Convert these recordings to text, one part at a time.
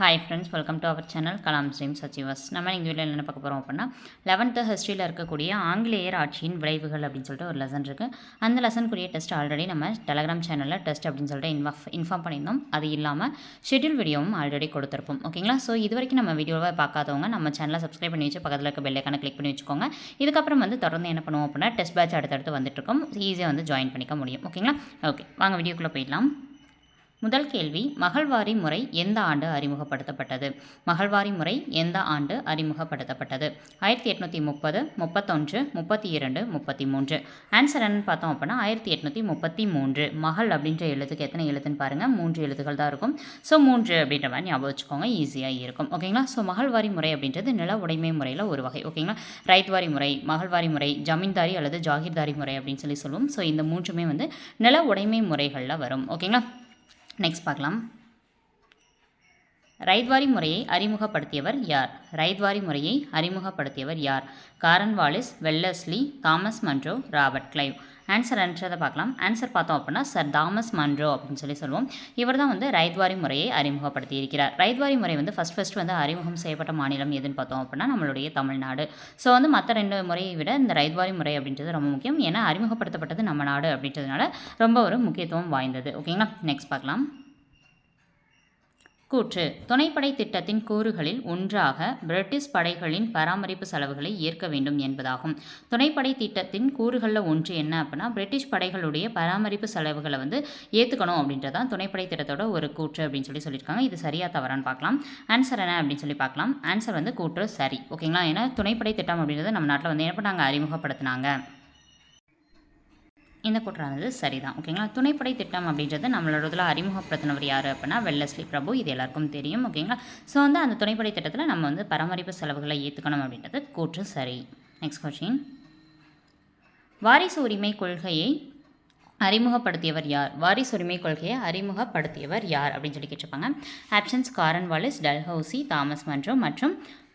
Hi friends welcome to our channel Kalam stream சச்சிவாஸ் நம்ம இந்த வீடியோவில் என்ன பார்க்க போகிறோம் அப்படின்னா லெவன்த்து ஹிஸ்ட்ரியில் இருக்கக்கூடிய ஆங்கிலேயர் ஆட்சியின் விளைவுகள் அப்படின்னு சொல்லிட்டு ஒரு லெசன் இருக்குது அந்த லெசனுக்குரிய டெஸ்ட் ஆல்ரெடி நம்ம டெலகிராம் சேனலில் டெஸ்ட் அப்படின்னு சொல்லிட்டு இன்ஃபார்ம் இன்ஃபார்ம் பண்ணியிருந்தோம். அது இல்லாமல் ஷெட்யூல் வீடியோவும் ஆல்ரெடி கொடுத்துருப்போம். ஓகேங்களா ஸோ இது வரைக்கும் நம்ம வீடியோவை பார்க்காதவங்க நம்ம சேனலை சப்ஸ்கிரைப் பண்ணி வச்சு பக்கத்தில் இருக்க பெல்லைக்கான கிளிக் பண்ணி வச்சுக்கோங்க. இதுக்கப்புறம் வந்து தொடர்ந்து என்ன பண்ணுவோம் அப்படின்னா டெஸ்ட் பேட்ச் அடுத்தடுத்து வந்துட்டு இருக்கோம். ஈஸியாக வந்து ஜாயின் பண்ணிக்க முடியும். ஓகேங்களா ஓகே வாங்க வீடியோக்குள்ளே போயிடலாம். முதல் கேள்வி மகள்வாரி முறை எந்த ஆண்டு அறிமுகப்படுத்தப்பட்டது? மகள்வாரி முறை எந்த ஆண்டு அறிமுகப்படுத்தப்பட்டது? ஆயிரத்தி எட்நூற்றி முப்பது முப்பத்தொன்று முப்பத்தி இரண்டு முப்பத்தி மூன்று. ஆன்சர் என்னன்னு பார்த்தோம் அப்படின்னா ஆயிரத்தி எட்நூற்றி முப்பத்தி மூன்று. மகள் அப்படின்ற எழுத்துக்கு எத்தனை எழுத்துன்னு பாருங்கள் மூன்று எழுத்துக்கள் தான் இருக்கும். ஸோ மூன்று அப்படின்ற மாதிரி ஞாபகம் வச்சுக்கோங்க. ஈஸியாக இருக்கும். ஓகேங்களா ஸோ மகள்வாரி முறை அப்படின்றது நில உடைமை முறையில் ஒரு வகை. ஓகேங்களா ரைத்வாரி முறை மகள்வாரி முறை ஜமீன்தாரி அல்லது ஜாகிர்தாரி முறை அப்படின்னு சொல்லி சொல்லுவோம். ஸோ இந்த மூன்றுமே வந்து நில உடைமை முறைகளில் வரும். ஓகேங்களா நெக்ஸ்ட் பார்க்கலாம். ரைத்வாரி முறையை அறிமுகப்படுத்தியவர் யார்? ரைத்வாரி முறையை அறிமுகப்படுத்தியவர் யார்? Cornwallis Wellesley Thomas Munro Robert Clive answer என்றதை பார்க்கலாம். ஆன்சர் பார்த்தோம் அப்படின்னா சர் தாமஸ் மன்ரோ அப்படின்னு சொல்லி சொல்லுவோம். இவர் தான் வந்து ரைத்வாரி முறையை அறிமுகப்படுத்தி இருக்கிறார். ரைத்வாரி முறை வந்து ஃபஸ்ட் ஃபஸ்ட் வந்து அறிமுகம் செய்யப்பட்ட மாநிலம் எதுன்னு பார்த்தோம் அப்படின்னா நம்மளுடைய தமிழ்நாடு. ஸோ வந்து மற்ற ரெண்டு முறையை விட இந்த ரைத்வாரி முறை அப்படின்றது ரொம்ப முக்கியம். ஏன்னா அறிமுகப்படுத்தப்பட்டது நம்ம நாடு அப்படின்றதுனால ரொம்ப ஒரு முக்கியத்துவம் வாய்ந்தது. ஓகேங்களா நெக்ஸ்ட் பார்க்கலாம். கூற்று. துணைப்படை திட்டத்தின் கூறுகளில் ஒன்றாக பிரிட்டிஷ் படைகளின் பராமரிப்பு செலவுகளை ஏற்க வேண்டும் என்பதாகும். துணைப்படை திட்டத்தின் கூறுகளில் ஒன்று என்ன அப்படின்னா பிரிட்டிஷ் படைகளுடைய பராமரிப்பு செலவுகளை வந்து ஏற்றுக்கணும் அப்படின்றதான் துணைப்படை திட்டத்தோட ஒரு கூற்று அப்படின்னு சொல்லி சொல்லியிருக்காங்க. இது சரியாக தவறான்னு பார்க்கலாம். ஆன்சர் என்ன அப்படின்னு சொல்லி பார்க்கலாம். ஆன்சர் வந்து கூற்று சரி. ஓகேங்களா? ஏன்னா துணைப்படை திட்டம் அப்படின்றது நம்ம நாட்டில் வந்து என்ன பண்ணாங்க? அறிமுகப்படுத்தினாங்க. இந்த கூற்றானது சரிதான் ஓகேங்களா? துணைப்படை திட்டம் அப்படின்றது நம்மளோட இதில் அறிமுகப்படுத்தினவர் யார் அப்படின்னா வெல்லஸ்லி பிரபு. இது எல்லாருக்கும் தெரியும் ஓகேங்களா? ஸோ வந்து அந்த துணைப்படை திட்டத்தில் நம்ம வந்து பராமரிப்பு செலவுகளை ஏற்றுக்கணும் அப்படின்றது கூற்று சரி. நெக்ஸ்ட் கொஷின் வாரிசு உரிமை கொள்கையை அறிமுகப்படுத்தியவர் யார்? வாரிசு உரிமை கொள்கையை அறிமுகப்படுத்தியவர் யார் அப்படின்னு சொல்லி கேட்டிருப்பாங்க. Options Cornwallis Dalhousie Thomas Munro மற்றும்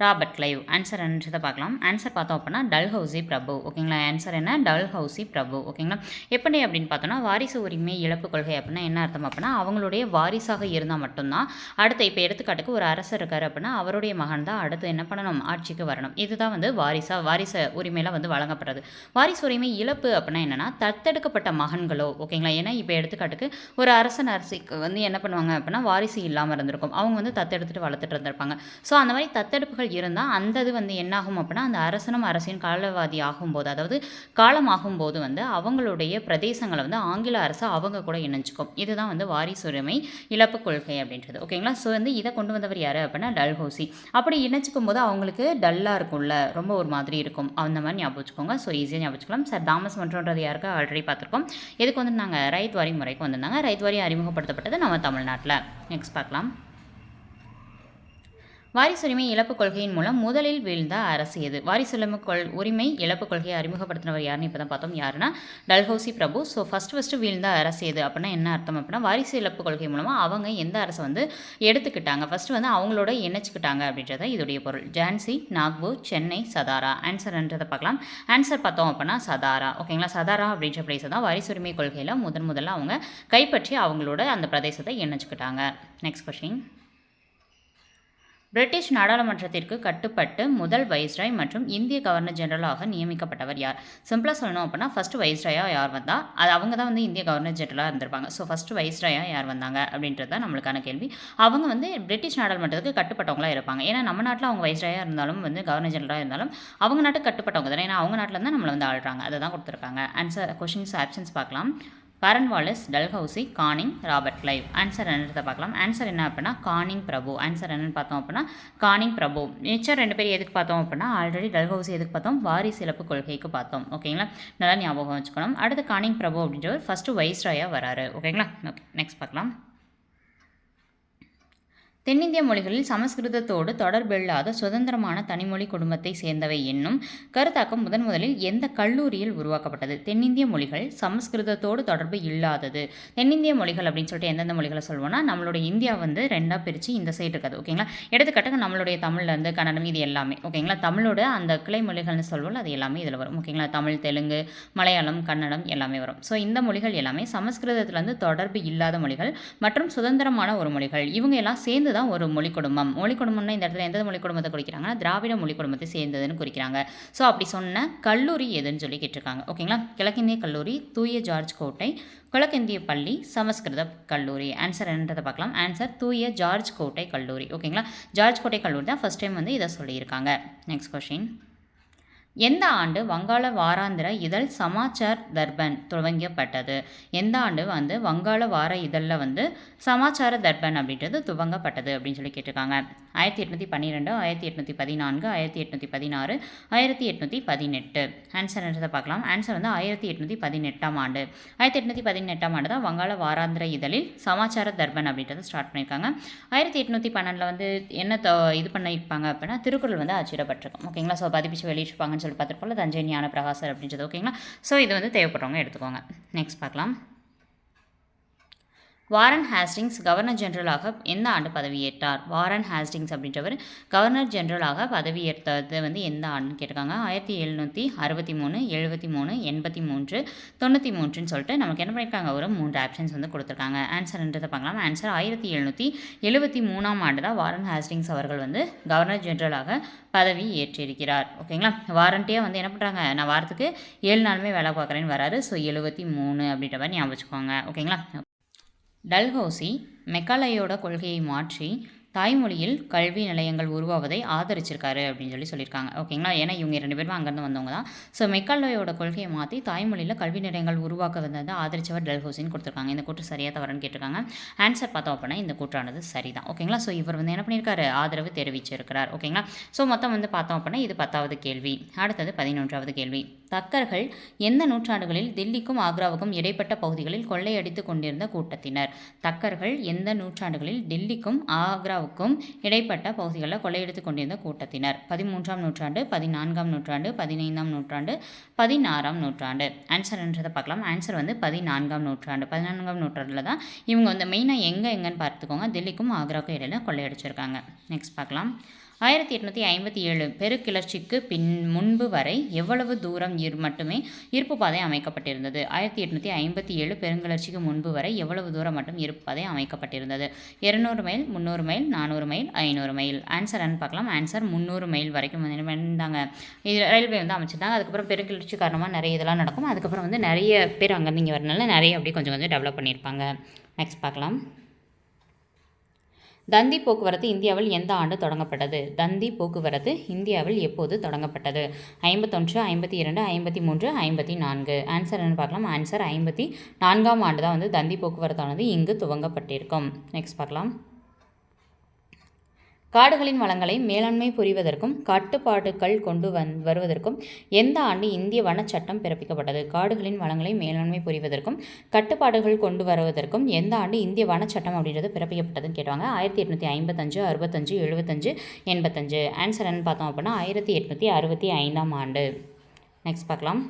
ராபர்ட் கிளைவ் ஆன்சர் என்னன்றதை பார்க்கலாம். ஆன்சர் பார்த்தோம் அப்படின்னா டல் ஹவுசி பிரபு ஓகேங்களா ஆன்சர் என்ன? டல் ஹவுசி பிரபு ஓகேங்களா எப்படி அப்படின்னு பார்த்தோன்னா வாரிசு உரிமை இழப்பு கொள்கை அப்படின்னா என்ன அர்த்தம் அப்படின்னா அவங்களுடைய வாரிசாக இருந்தால் மட்டும்தான். அடுத்து இப்போ எடுத்துக்காட்டுக்கு ஒரு அரசர் இருக்கார் அப்படின்னா அவருடைய மகன் தான் அடுத்து என்ன பண்ணணும்? ஆட்சிக்கு வரணும். இதுதான் வந்து வாரிசா வாரிசு உரிமையில் வந்து வழங்கப்படுறது. வாரிசு உரிமை இழப்பு அப்படின்னா என்னென்னா தத்தெடுக்கப்பட்ட மகன்களோ ஓகேங்களா ஏன்னா இப்போ எடுத்துக்காட்டுக்கு ஒரு அரசன் அரசிக்கு வந்து என்ன பண்ணுவாங்க அப்படின்னா வாரிசு இல்லாமல் இருந்திருக்கும். அவங்க வந்து தத்தெடுத்துட்டு வளர்த்துட்டு இருந்திருப்பாங்க. ஸோ அந்த மாதிரி தத்தெடுப்புகள் இருந்தால் அந்த இது வந்து என்னாகும் அப்படின்னா அந்த அரசனும் அரசின் காலவாதி ஆகும்போது அதாவது காலம் ஆகும்போது வந்து அவங்களுடைய பிரதேசங்களை வந்து ஆங்கில அரசு அவங்க கூட இணைஞ்சிக்கும். இதுதான் வந்து வாரிசுரிமை இழப்பு கொள்கை அப்படின்றது. ஓகேங்களா? ஸோ வந்து இதை கொண்டு வந்தவர் யார் அப்படின்னா டல்ஹோசி அப்படி இணைச்சிக்கும் போது அவங்களுக்கு டல்லாக இருக்கும்ல ரொம்ப ஒரு மாதிரி இருக்கும். அந்த மாதிரி ஞாபகம் வச்சுக்கோங்க. ஸோ ஈஸியாக ஞாபகம் வச்சுக்கலாம். சார் தாமஸ் மன்றன்றது யாருக்கு? ஆல்ரெடி பார்த்துருக்கோம். இதுக்கு வந்து நாங்கள் ரைத் வாரி முறைக்கு வந்திருந்தாங்க. ரைத் வாரி அறிமுகப்படுத்தப்பட்டது நம்ம தமிழ்நாட்டில். நெக்ஸ்ட் பார்க்கலாம். வாரிசுரிமை இழப்பு கொள்கையின் மூலம் முதலில் வீழ்ந்த அரசு எது? வாரிசுரிமை கொள் உரிமை இழப்பு கொள்கையை அறிமுகப்படுத்தினவர் யாருன்னு இப்போ தான் பார்த்தோம். யாருன்னா டல்ஹௌசி பிரபு. ஸோ ஃபஸ்ட் ஃபஸ்ட்டு வீழ்ந்த அரசு எது? அப்படின்னா என்ன அர்த்தம் அப்படின்னா வாரிசு இழப்பு கொள்கை மூலமாக அவங்க எந்த அரசை வந்து எடுத்துக்கிட்டாங்க? ஃபஸ்ட்டு வந்து அவங்களோட இணைச்சிக்கிட்டாங்க அப்படின்றத இதோடைய பொருள். ஜான்சி நாக்பூர் சென்னை சதாரா. ஆன்சர்ன்றதை பார்க்கலாம். ஆன்சர் பார்த்தோம் அப்படின்னா சதாரா. ஓகேங்களா சதாரா அப்படின்ற பிளேஸை தான் வாரிசுரிமை கொள்கையில் முதன் முதல்ல அவங்க கைப்பற்றி அவங்களோட அந்த பிரதேசத்தை இணைச்சிக்கிட்டாங்க. நெக்ஸ்ட் கொஷின் பிரிட்டிஷ் நாடாளுமன்றத்திற்கு கட்டுப்பட்டு முதல் வைஸ்ராய் மற்றும் இந்திய கவர்னர் ஜெனரலாக நியமிக்கப்பட்டவர் யார்? சிம்பிளாக சொல்லணும் அப்படின்னா ஃபஸ்ட்டு வைஸ்ராயாக யார் வந்தால் அது அவங்க தான் வந்து இந்திய கவர்னர் ஜெனரலாக இருந்திருப்பாங்க. ஸோ ஃபஸ்ட்டு வைஸ்ராயாக யார் வந்தாங்க அப்படின்றது தான் நம்மளுக்கான கேள்வி. அவங்க வந்து பிரிட்டிஷ் நாடாளுமன்றத்துக்கு கட்டுப்பட்டவங்களாக இருப்பாங்க. ஏன்னா நம்ம நாட்டில் அவங்க வைஸ்ராயாக இருந்தாலும் வந்து கவர்னர் ஜெனரலாக இருந்தாலும் அவங்க நாட்டுக்கு கட்டுப்பட்டவங்க தானே. ஏன்னா அவங்க நாட்டில் தான் நம்மளை வந்து ஆள்றாங்க. அதை தான் கொடுத்துருக்காங்க. ஆன்சர் கொஷின்ஸ் ஆப்ஷன்ஸ் பார்க்கலாம். Cornwallis Dalhousie Canning Robert Clive answer என்னன்றதை பார்க்கலாம். ஆன்சர் என்ன அப்படின்னா கானிங் பிரபு. ஆன்சர் என்னன்னு பார்த்தோம் அப்படின்னா கானிங் பிரபு. மிச்சம் ரெண்டு பேர் எதுக்கு பார்த்தோம் அப்படின்னா ஆல்ரெடி டல்ஹவுசி எதுக்கு பார்த்தோம்? வாரிசு இழப்பு கொள்கைக்கு பார்த்தோம். ஓகேங்களா நல்லா ஞாபகம் வச்சுக்கணும். அடுத்து கானிங் பிரபு அப்படின்றவர் ஃபஸ்ட்டு வைஸ்ராயாக வராரு. ஓகேங்களா ஓகே நெக்ஸ்ட் பார்க்கலாம். தென்னிந்திய மொழிகளில் சமஸ்கிருதத்தோடு தொடர்பில்லாத சுதந்திரமான தனிமொழி குடும்பத்தை சேர்ந்தவை என்னும் கருத்தாக்கம் முதன் முதலில் எந்த கல்லூரியில் உருவாக்கப்பட்டது? தென்னிந்திய மொழிகள் சமஸ்கிருதத்தோடு தொடர்பு இல்லாதது. தென்னிந்திய மொழிகள் அப்படின்னு சொல்லிட்டு எந்தெந்த மொழிகளை சொல்வோம்னா நம்மளுடைய இந்தியா வந்து ரெண்டாக பிரித்து இந்த சைடு இருக்காது ஓகேங்களா எடுத்துக்காட்டுக்கு நம்மளுடைய தமிழ்லேருந்து கன்னடம் இது எல்லாமே ஓகேங்களா தமிழோட அந்த கிளை மொழிகள்னு சொல்லுவோம் அது எல்லாமே இதில் வரும் ஓகேங்களா தமிழ் தெலுங்கு மலையாளம் கன்னடம் எல்லாமே வரும். ஸோ இந்த மொழிகள் எல்லாமே சமஸ்கிருதத்துலேருந்து தொடர்பு இல்லாத மொழிகள் மற்றும் சுதந்திரமான ஒரு மொழிகள். இவங்க எல்லாம் சேர்ந்து தான் ஒரு மொழி குடும்பம். மொழி குடும்பம்னா இந்த இடத்துல எந்த மொழி குடும்பத்தை குறிக்கிறாங்கன்னா திராவிட மொழி குடும்பத்தை சேர்ந்ததுன்னு குறிக்கிறாங்க. ஸோ அப்படி சொன்ன கல்லூரி எதுன்னு சொல்லி கேட்டிருக்காங்க. ஓகேங்களா கிழக்கிந்திய கல்லூரி தூய ஜார்ஜ் கோட்டை கிழக்கிந்திய பள்ளி சமஸ்கிருத கல்லூரி. ஆன்சர் என்னன்றதை பார்க்கலாம். ஆன்சர் தூய ஜார்ஜ் கோட்டை கல்லூரி. ஓகேங்களா ஜார்ஜ் கோட்டை கல்லூரி தான் ஃபஸ்ட் டைம் வந்து இதை சொல்லியிருக்காங்க. நெக்ஸ்ட் கொஷின் எந்த ஆண்டு வங்காள வாராந்திர இதழ் சமாச்சார் தர்பன் துவங்கப்பட்டது? எந்த ஆண்டு வந்து வங்காள வார இதழில் வந்து சமாச்சார தர்பன் அப்படின்றது துவங்கப்பட்டது அப்படின்னு சொல்லி கேட்டிருக்காங்க. ஆயிரத்தி எட்நூற்றி பன்னிரெண்டு ஆயிரத்தி எட்நூற்றி பதினான்கு ஆயிரத்தி எட்நூற்றி பதினாறு ஆயிரத்தி எட்நூற்றி பதினெட்டு. ஆன்சர் என்றதை பார்க்கலாம். ஆன்சர் வந்து ஆயிரத்தி எட்நூற்றி பதினெட்டாம் ஆண்டு. ஆயிரத்தி எட்நூற்றி பதினெட்டாம் ஆண்டு தான் வங்காள வாராந்திர இதழில் சமாச்சார தர்பன் அப்படின்றத ஸ்டார்ட் பண்ணியிருக்காங்க. ஆயிரத்தி எட்நூற்றி பன்னெண்டில் வந்து என்ன இது பண்ணியிருப்பாங்க அப்படின்னா திருக்குறள் வந்து அச்சிடப்பட்டிருக்கும் ஓகேங்களா ஸோ பதிப்பிச்சு வெளியிட்டிருப்பாங்கன்னு சொல்லி பார்த்துருப்போம்ல தஞ்சை ஞான பிரகாசர் அப்படின்றது ஓகேங்களா ஸோ இது வந்து தேவைப்படுறவங்க எடுத்துக்கோங்க. நெக்ஸ்ட் பார்க்கலாம். வாரன் ஹேஸ்டிங்ஸ் கவர்னர் ஜெனரலாக எந்த ஆண்டு பதவியேற்றார்? வாரன் ஹேஸ்டிங்ஸ் அப்படின்றவர் கவர்னர் ஜெனரலாக பதவியேற்றது வந்து எந்த ஆண்டுன்னு கேட்டிருக்காங்க. ஆயிரத்தி எழுநூற்றி அறுபத்தி மூணு எழுபத்தி மூணு எண்பத்தி மூன்று தொண்ணூற்றி மூன்றுன்னு சொல்லிட்டு நமக்கு என்ன பண்ணியிருக்காங்க? ஒரு மூன்று ஆப்ஷன்ஸ் வந்து கொடுத்துருக்காங்க. ஆன்சர்ன்றதை பார்க்கலாம். ஆன்சர் ஆயிரத்தி எழுநூற்றி எழுபத்தி மூணாம் ஆண்டு தான் வாரன் ஹேஸ்டிங்ஸ் அவர்கள் வந்து கவர்னர் ஜெனரலாக பதவி ஏற்றிருக்கிறார் ஓகேங்களா? வாரண்டியாக வந்து என்ன பண்ணுறாங்க நான் வாரத்துக்கு ஏழு நாளுமே வேலை பார்க்குறேன்னு வராரு. ஸோ எழுபத்தி மூணு அப்படின்ற மாதிரி ஞாபகம் வச்சுக்கோங்க. ஓகேங்களா? டல்ஹௌசி மெக்காலயோட கொள்கையை மாற்றி தாய்மொழியில் கல்வி நிலையங்கள் உருவாவதை ஆதரிச்சிருக்காரு அப்படின்னு சொல்லி சொல்லியிருக்காங்க. ஓகேங்களா ஏன்னா இவங்க ரெண்டு பேரும் அங்கேருந்து வந்தவங்க தான். ஸோ மெக்காலையோட கொள்கையை மாற்றி தாய்மொழியில் கல்வி நிலையங்கள் உருவாக்க வந்தது ஆதரிச்சவர் டல்ஹௌசின்னு கொடுத்துருக்காங்க. இந்த கூற்று சரியாக தவறுன்னு கேட்டிருக்காங்க. ஆன்சர் பார்த்தோம் அப்படின்னா இந்த கூற்றானது சரிதான். ஓகேங்களா ஸோ இவர் வந்து என்ன பண்ணியிருக்காரு? ஆதரவு தெரிவிச்சிருக்கிறார். ஓகேங்களா ஸோ மொத்தம் வந்து பார்த்தோம் அப்படின்னா இது பத்தாவது கேள்வி. அடுத்தது பதினொன்றாவது கேள்வி. தக்கர்கள் எந்த நூற்றாண்டுகளில் தில்லிக்கும் ஆக்ராவுக்கும் இடைப்பட்ட பகுதிகளில் கொள்ளையடித்து கொண்டிருந்த கூட்டத்தினர். தக்கர்கள் எந்த நூற்றாண்டுகளில் டெல்லிக்கும் ஆக்ராவுக்கும் இடைப்பட்ட பகுதிகளில் கொள்ளையடித்து கொண்டிருந்த கூட்டத்தினர். பதிமூன்றாம் நூற்றாண்டு பதினான்காம் நூற்றாண்டு பதினைந்தாம் நூற்றாண்டு பதினாறாம் நூற்றாண்டு. ஆன்சர்ன்றதை பார்க்கலாம். ஆன்சர் வந்து பதினான்காம் நூற்றாண்டு. பதினான்காம் நூற்றாண்டில் தான் இவங்க வந்து மெயினாக எங்கே எங்கன்னு பார்த்துக்கோங்க. டெல்லிக்கும் ஆக்ராவுக்கும் இடையில கொள்ளையடிச்சிருக்காங்க. நெக்ஸ்ட் பார்க்கலாம். ஆயிரத்தி எட்நூற்றி ஐம்பத்தி ஏழு பெருக்கிளர்ச்சிக்கு பின் முன்பு வரை எவ்வளவு தூரம் இரு மட்டுமே இருப்பு பாதை அமைக்கப்பட்டிருந்தது. ஆயிரத்தி எட்நூற்றி ஐம்பத்தி ஏழு பெருங்கிளர்ச்சிக்கு முன்பு வரை எவ்வளவு தூரம் மட்டும் இருப்பு பாதை அமைக்கப்பட்டிருந்தது? இருநூறு மைல் முந்நூறு மைல் நானூறு மைல் ஐநூறு மைல். ஆன்சர் என்ன பார்க்கலாம். ஆன்சர் முந்நூறு மைல் வரைக்கும் வந்து இருந்தாங்க இது ரயில்வே வந்து அமைச்சிருந்தாங்க. அதுக்கப்புறம் பெருங்கிளர்ச்சி காரணமாக நிறைய இதெல்லாம் நடக்கும். அதுக்கப்புறம் வந்து நிறைய பேர் அங்கேருந்து இங்கே வரனால நிறைய அப்படியே கொஞ்சம் கொஞ்சம் டெவலப் பண்ணியிருப்பாங்க. நெக்ஸ்ட் பார்க்கலாம். தந்தி போக்குவரத்து இந்தியாவில் எந்த ஆண்டு தொடங்கப்பட்டது? தந்தி போக்குவரத்து இந்தியாவில் எப்போது தொடங்கப்பட்டது? ஐம்பத்தொன்று ஐம்பத்தி இரண்டு ஐம்பத்தி மூன்று ஐம்பத்தி நான்கு ஆன்சர் என்ன பார்க்கலாம். ஆன்சர் ஐம்பத்தி நான்காம் ஆண்டு தான் வந்து தந்தி போக்குவரத்தானது இங்கு துவங்கப்பட்டிருக்கும். நெக்ஸ்ட் பார்க்கலாம். காடுகளின் வளங்களை மேலாண்மை புரிவதற்கும் கட்டுப்பாடுகள் கொண்டு வந் வருவதற்கும் எந்த ஆண்டு இந்திய வனச்சட்டம் பிறப்பிக்கப்பட்டது? காடுகளின் வளங்களை மேலாண்மை புரிவதற்கும் கட்டுப்பாடுகள் கொண்டு வருவதற்கும் எந்த ஆண்டு இந்திய வனச்சட்டம் அப்படின்றது பிறப்பிக்கப்பட்டதுன்னு கேட்டாங்க ஆயிரத்தி எட்நூற்றி ஐம்பத்தஞ்சு அறுபத்தஞ்சு எழுபத்தஞ்சு எண்பத்தஞ்சு. ஆன்சர் என்னன்னு பார்த்தோம் அப்படின்னா ஆயிரத்தி எட்நூற்றி அறுபத்தி ஐந்தாம் ஆண்டு. நெக்ஸ்ட் பார்க்கலாம்.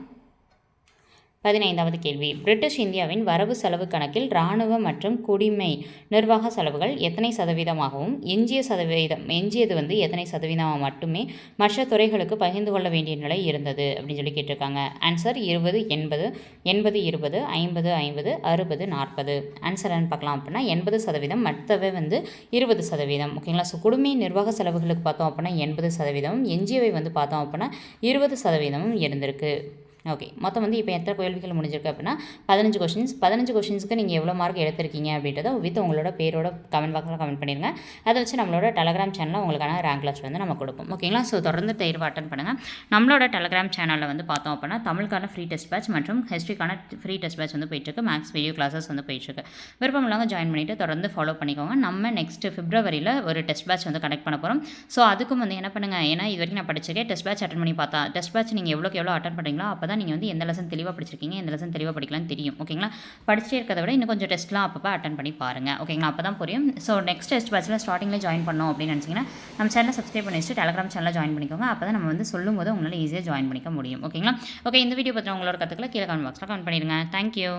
பதினைந்தாவது கேள்வி. பிரிட்டிஷ் இந்தியாவின் வரவு செலவு கணக்கில் இராணுவ மற்றும் குடிமை நிர்வாக செலவுகள் எத்தனை சதவீதமாகவும் எஞ்சிய சதவீதம் எஞ்சியது வந்து எத்தனை சதவீதமாக மட்டுமே மற்ற துறைகளுக்கு பகிர்ந்து கொள்ள வேண்டிய நிலை இருந்தது அப்படின்னு சொல்லி கேட்டிருக்காங்க. ஆன்சர் இருபது எண்பது எண்பது இருபது ஐம்பது ஐம்பது அறுபது நாற்பது. ஆன்சர் என்னன்னு பார்க்கலாம் அப்படின்னா எண்பது சதவீதம் மற்றவை வந்து இருபது சதவீதம். ஓகேங்களா? ஸோ குடும்ப நிர்வாக செலவுகளுக்கு பார்த்தோம் அப்படின்னா எண்பது சதவீதமும் எஞ்சியவை வந்து பார்த்தோம் அப்படின்னா இருபது சதவீதமும் இருந்திருக்கு. ஓகே மொத்தம் வந்து இப்போ எத்தனை கேள்விகள் முடிஞ்சிருக்கு அப்படின்னா பதினஞ்சு கொஷின்ஸ் பதினஞ்சு கொஷின்ஸ்க்கு நீங்கள் எவ்வளோ மார்க் எடுத்திருக்கீங்க அப்படின்றத வித் உங்களோட பேரோட கமெண்ட் பாக்ஸில் கமெண்ட் பண்ணிடுங்க அதை வச்சு நம்மளோட டெலகிராம் சேனலில் உங்களுக்கான ரேங்க் லிஸ்ட் வந்து நம்ம கொடுப்போம். ஓகேங்களா ஸோ தொடர்ந்து தேர்வு அட்டன் பண்ணுங்கள் நம்மளோட டெலகிராம் சேனலில் வந்து பார்த்தோம் அப்படின்னா தமிழுக்கான ஃப்ரீ டெஸ்ட் பேட்ச் மற்றும் ஹிஸ்ட்ரிக்கான ஃப்ரீ டெஸ்ட் பேட்ச் வந்து போயிட்டுருக்கு. மேக்ஸ் வீடியோ கிளாஸஸ் வந்து போயிட்டுருக்கு. விருப்பம் உள்ளவங்க ஜாயின் பண்ணிவிட்டு தொடர்ந்து ஃபாலோ பண்ணிக்கோங்க. நம்ம நெக்ஸ்ட் பிப்ரவரியில் ஒரு டெஸ்ட் பேட்ச் வந்து கனெக்ட் பண்ண போகிறோம் ஸோ அதுக்கும் வந்து என்ன பண்ணுங்கள் ஏன்னா இது வரைக்கும் நான் படிச்சிருக்கேன். டெஸ்ட் பேட்ச் அட்டன் பண்ணி பார்த்தா டெஸ்ட் பேட்ச் நீங்கள் எவ்வளோக்கு எவ்வளோ அட்டன் பண்ணுறீங்களோ அப்போ தான் நீங்கள் வந்து எந்த லெசன் தெளிவாக படிச்சிருக்கீங்க எந்த லெசன் தெளிவாக படிக்கலாம்னு தெரியும். ஓகேங்களா படிச்சுட்டே இருக்கிறத விட இன்னும் கொஞ்சம் டெஸ்ட்லாம் அப்பப்போ அட்டன் பண்ணி பாருங்கள் ஓகேங்களா அப்போ தான் புரியும். ஸோ நெக்ஸ்ட் டெஸ்ட் பேட்ச்சில் ஸ்டார்டிங்கில் ஜாயின் பண்ணோம் அப்படின்னு நினச்சிங்கன்னா நம்ம சேனலை சப்ஸ்கிரைப் பண்ணி வச்சுட்டு டெலகிராம் சேனலில் ஜாயின் பண்ணிக்கோங்க. அப்போ தான் நம்ம வந்து சொல்லும் போது உங்களால் ஈஸியாக ஜாயின் பண்ணிக்க முடியும். ஓகேங்களா ஓகே இந்த வீடியோ பற்றி உங்களோட கற்றுக்கல கீழே கமெண்ட் பாக்ஸில் கமெண்ட் பண்ணிடுங்க. தேங்க்யூ